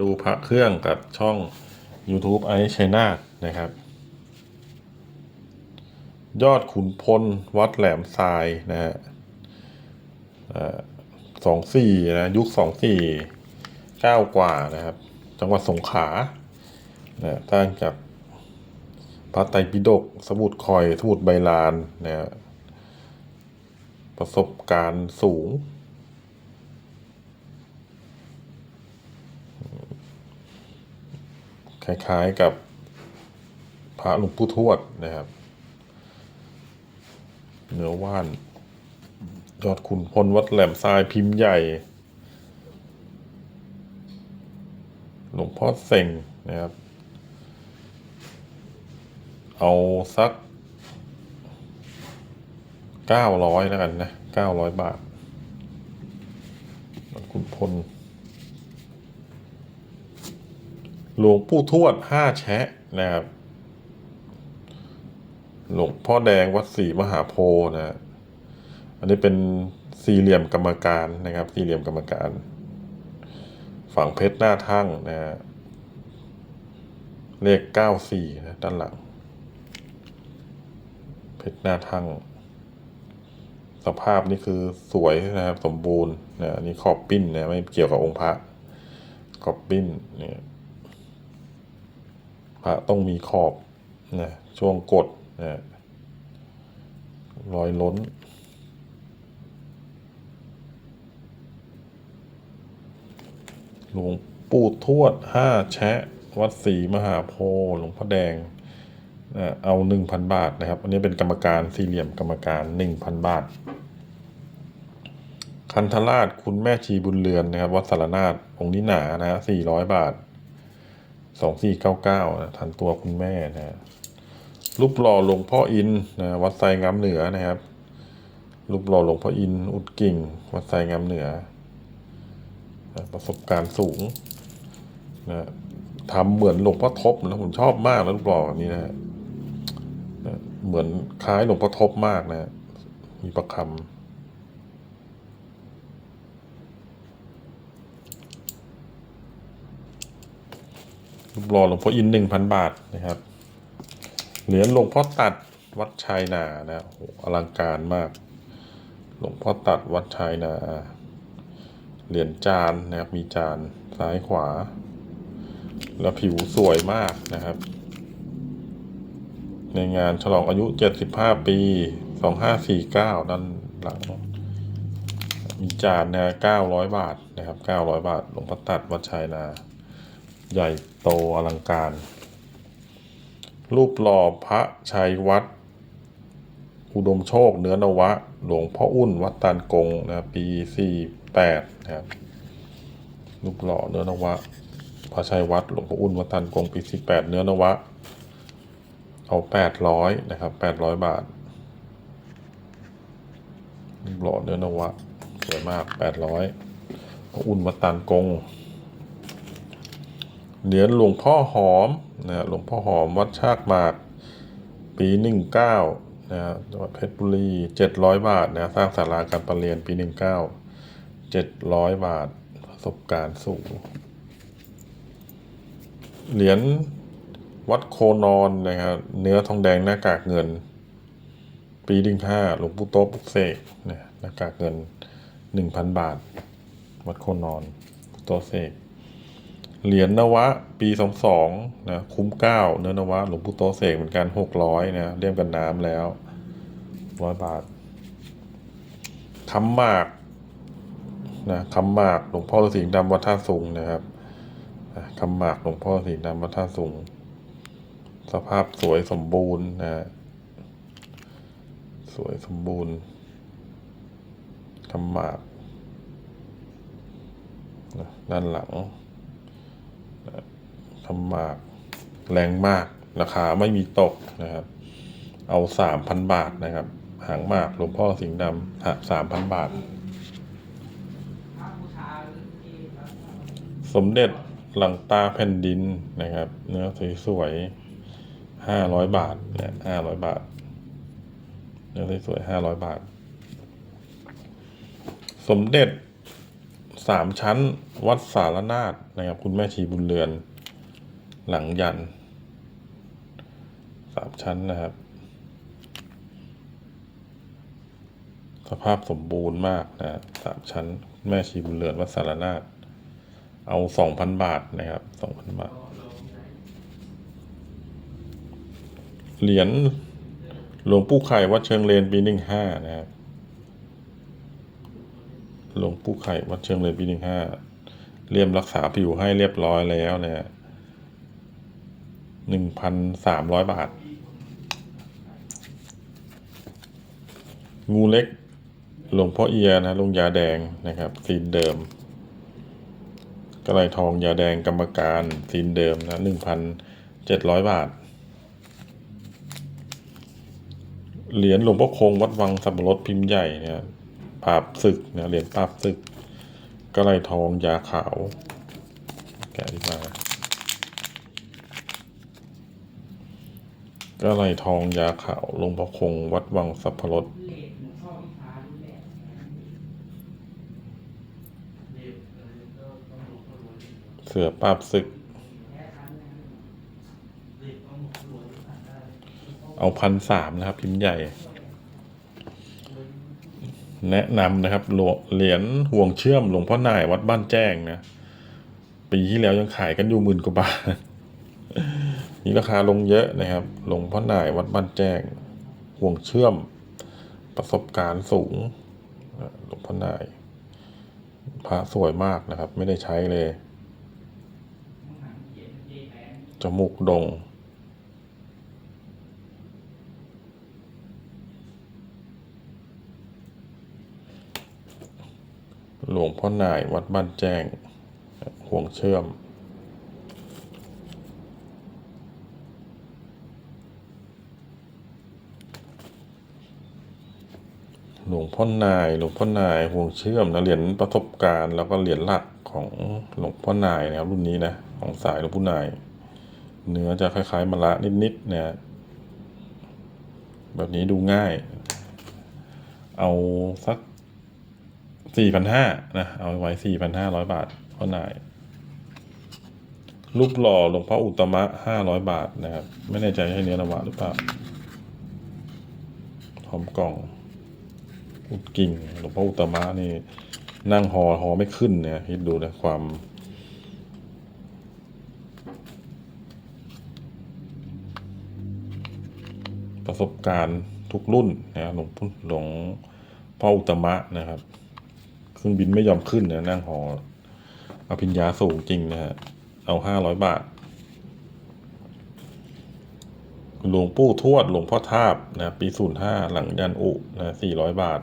ดูพระเครื่องกับช่อง YouTube ไอชัยนาทนะครับ ยอดขุนพลวัดแหลมทรายนะฮะสองสี่นะยุคสองสี่เก้ากว่านะครับ จังหวัดสงขลานะตั้งจากพระไตรปิฎกสมุดคอยสมุดใบลานนะฮะประสบการณ์สูง คล้ายๆกับพระหลวงปู่ทวดนะครับ เนื้อว่าน ยอดขุนพลวัดแหลมทรายพิมพ์ใหญ่ หลวงพ่อเซ็งนะครับ เอาสักเก้าร้อยแล้วกันนะเก้าร้อยบาทยอดขุนพล หลวงปู่ทวดห้าแชะนะครับ หลวงพ่อแดงวัดศรีมหาโพนะ อันนี้เป็นสี่เหลี่ยมกรรมการนะครับ สี่เหลี่ยมกรรมการ ฝั่งเพชรหน้าทั่งนะฮะเลขเก้าสี่นะด้านหลัง เพชรหน้าทั่ง สภาพนี่คือสวยนะครับ สมบูรณ์นะอันนี้ขอบปิ้นนะไม่เกี่ยวกับองค์พระขอบปิ้นเนี่ย พระต้องมีขอบนะช่วงกดนะรอยล้น หลวงปู่ทวดห้าแชะ วัดศรีมหาโพธิ์หลวงพ่อแดงนะเอาหนึ่งพันบาทนะครับ อันนี้เป็นกรรมการสี่เหลี่ยมกรรมการหนึ่งพันบาท คันธราชคุณแม่ชีบุญเรือนนะครับ วัดสารนาฏองค์นี้หนานะฮะสี่ร้อยบาท สองสี่เก้าเก้าทันตัวคุณแม่นะรูปหล่อหลวงพ่ออินนะวัดไซงามเหนือนะครับรูปหล่อหลวงพ่ออินอุดกิ่ง วัดไซงามเหนือ ประสบการณ์สูงนะทำเหมือนหลวงพ่อทบนะผมชอบมากนะรูปหล่อแบบนี้นะฮะนะเหมือนคล้ายหลวงพ่อทบมากนะ มีประคำ รูปหล่อหลวงพ่ออินหนึ่งพันบาทนะครับ เหรียญหลวงพ่อตัดวัดชายนานะโอ้โหอลังการมาก หลวงพ่อตัดวัดชายนา เหรียญจานนะครับมีจานซ้ายขวา แล้วผิวสวยมากนะครับ ในงานฉลองอายุ 75 ปี 2549 ด้านหลัง มีจานนะ900 บาทนะครับ 900 บาท หลวงพ่อตัดวัดชายนา ใหญ่ ตอลังการ รูปหล่อพระชัยวัด อุดมโชคเนื้อนวะ หลวงพ่ออุ่นวัดตานกงนะครับปีสี่แปดนะครับรูปหล่อเนื้อนวะ พระชัยวัดหลวงพ่ออุ่นวัดตานกงปีสี่แปดเนื้อนวะ เอาแปดร้อยนะครับแปดร้อยบาทรูปหล่อเนื้อนวะสวยมากแปดร้อยพระอุ่นวัดตานกง เหรียญหลวงพ่อหอมนะหลวงพ่อหอมวัดชากหมาก ปีหนึ่งเก้านะจังหวัดเพชรบุรีเจ็ดร้อยบาทนะสร้างศาลาการประเรียนปีหนึ่งเก้าเจ็ดร้อยบาทประสบการณ์สูงเหรียญวัดโคนอนนะครับเนื้อทองแดงหน้ากากเงิน ปีหนึ่งห้าหลวงปู่โต๊ะปุกเสกนะหน้ากากเงินหนึ่งพันบาท วัดโคนอนปู่โต๊ะเสก เหรียญนวะปีสองสองนะคุ้มเก้าเนื้อนวะหลวงปู่โตเสกเหมือนกันหกร้อยนะเลี่ยมกันน้ำแล้วร้อยบาทคำหมากนะคำหมากหลวงพ่อฤาษีดำวัดท่าสุงนะครับคำหมากหลวงพ่อฤาษีดำวัดท่าสุง สภาพสวยสมบูรณ์นะสวยสมบูรณ์คำหมากนะด้านหลัง ทำหมาก แรงมาก ราคาไม่มีตกนะครับ เอาสามพันบาทนะครับ หางหมากหลวงพ่อสิงห์ดำสามพันบาท สมเด็จหลังตาแผ่นดินนะครับ เนื้อสวยๆห้าร้อยบาทเนี่ยห้าร้อยบาท เนื้อสวยๆห้าร้อยบาท สมเด็จสามชั้นวัดสารนาฏนะครับ คุณแม่ชีบุญเรือน หลังยันสามชั้นนะครับ สภาพสมบูรณ์มากนะสามชั้น แม่ชีบุญเรือนวัดสารนาฏเอาสองพันบาทนะครับสองพันบาท เหรียญหลวงปู่ไข่วัดเชิงเลนปีหนึ่งห้านะครับหลวงปู่ไข่วัดเชิงเลนปีหนึ่งห้าเรียมรักษาผิวให้เรียบร้อยแล้วนี่ย หนึ่งพันสามร้อยบาท งูเล็กหลวงพ่อเอียนะลงยาแดงนะครับซีนเดิมกระไรทองยาแดงกรรมการซีนเดิมนะหนึ่งพันเจ็ดร้อยบาท เหรียญหลวงพ่อคงวัดวังสับปะรดพิมพ์ใหญ่เนี่ยปราบศึกนะเหรียญปราบศึกกระไรทองยาขาว แกะดีมา กระไรทองยาขาวหลวงพ่อคง วัดวังสับปะรดเสือปราบศึก เอาพันสามนะครับ พิมพ์ใหญ่ แนะนำนะครับหลวงเหรียญห่วงเชื่อมหลวงพ่อหน่ายวัดบ้านแจ้งนะ ปีที่แล้วยังขายกันอยู่หมื่นกว่าบาท มีราคาลงเยอะนะครับ หลวงพ่อหน่ายวัดบ้านแจ้ง ห่วงเชื่อม ประสบการณ์สูง หลวงพ่อหน่ายพระสวยมากนะครับ ไม่ได้ใช้เลย จมูกดง่งหลวงพ่อหน่ายวัดบ้านแจ้ง ห่วงเชื่อม หลวงพ่อนาย หลวงพ่อนายห่วงเชื่อมนะเหรียญประสบการณ์แล้วก็เหรียญหลักของหลวงพ่อนายนะครับรุ่นนี้นะของสายหลวงพ่อนาย เนื้อจะคล้ายๆมะละนิดๆเนี่ยแบบนี้ดูง่าย เอาสักสี่พันห้านะ เอาไว้สี่พันห้าร้อยบาทพ่อนายรูปหล่อหลวงพ่ออุตมะห้าร้อยบาทนะครับ ไม่แน่ใจใช่เนื้อนวะหรือเปล่าพร้อมกล่อง อุดกิ่งหลวงพ่ออุตมะนี่นั่งหอหอไม่ขึ้นเนี่ยคิดดูนะความ ประสบการณ์ทุกรุ่นนะหลวงพ่อหลวงพ่ออุตตมะนะครับเครื่องบินไม่ยอมขึ้นนะนั่งหออภิญญาสูงจริงนะฮะเอาห้าร้อยบาท หลวงปู่ทวดหลวงพ่อทาบนะปีศูนย์ห้าหลังยันอุนะสี่ร้อยบาท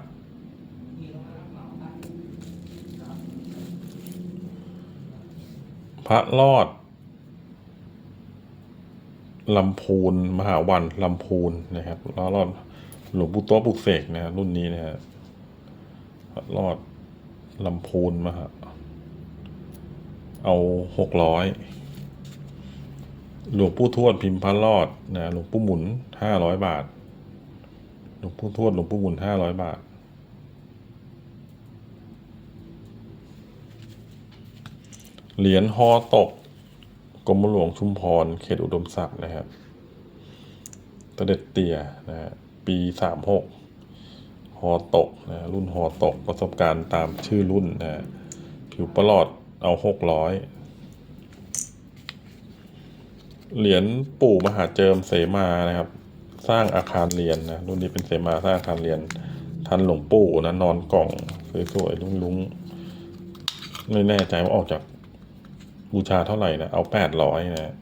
พระรอดลำพูน มหาวันลำพูนนะครับพระรอดหลวงปู่โต๊ะปุกเสกนะฮะรุ่นนี้นะฮะพระรอดลำพูนมหาเอาหกร้อยหลวงปู่ทวดพิมพ์พระรอดนะหลวงปู่หมุนห้าร้อยบาท หลวงปู่ทวดหลวงปู่หมุนห้าร้อยบาท เหรียญฮอตกกรมหลวงชุมพร เขตอุดมศักดิ์นะครับตะเด็ดเตี่ยนะฮะปีสามหกฮอตกนะรุ่นฮอตกประสบการณ์ตามชื่อรุ่นนะฮะผิวประหลอดเอาหกร้อยเหรียญปู่มหาเจิมเสมานะครับ สร้างอาคารเรียนนะรุ่นนี้เป็นเสมาสร้างอาคารเรียนทันหลวงปู่นะนอนกล่องสวยๆลุงๆไม่แน่ใจว่าออกจาก บูชาเท่าไหร่นะเอาแปดร้อยนะ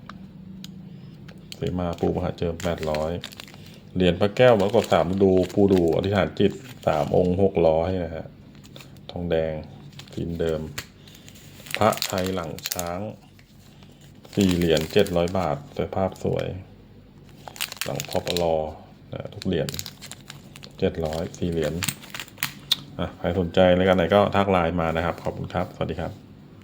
เสมาปูมหาเจิมแปดร้อยเหรียญพระแก้วแล้วก็สามดูปูดูอธิษฐานจิตสามองค์หกร้อยนะฮะทองแดงทีนเดิม พระไทยหลังช้างสี่เหรียญเจ็ดร้อยบาทสวยภาพสวย หลังพอปลอนะทุกเหรียญเจ็ดร้อยสี่เหรียญอะใครสนใจรายการไหนก็ทักไลน์มานะครับ ขอบคุณครับ สวัสดีครับ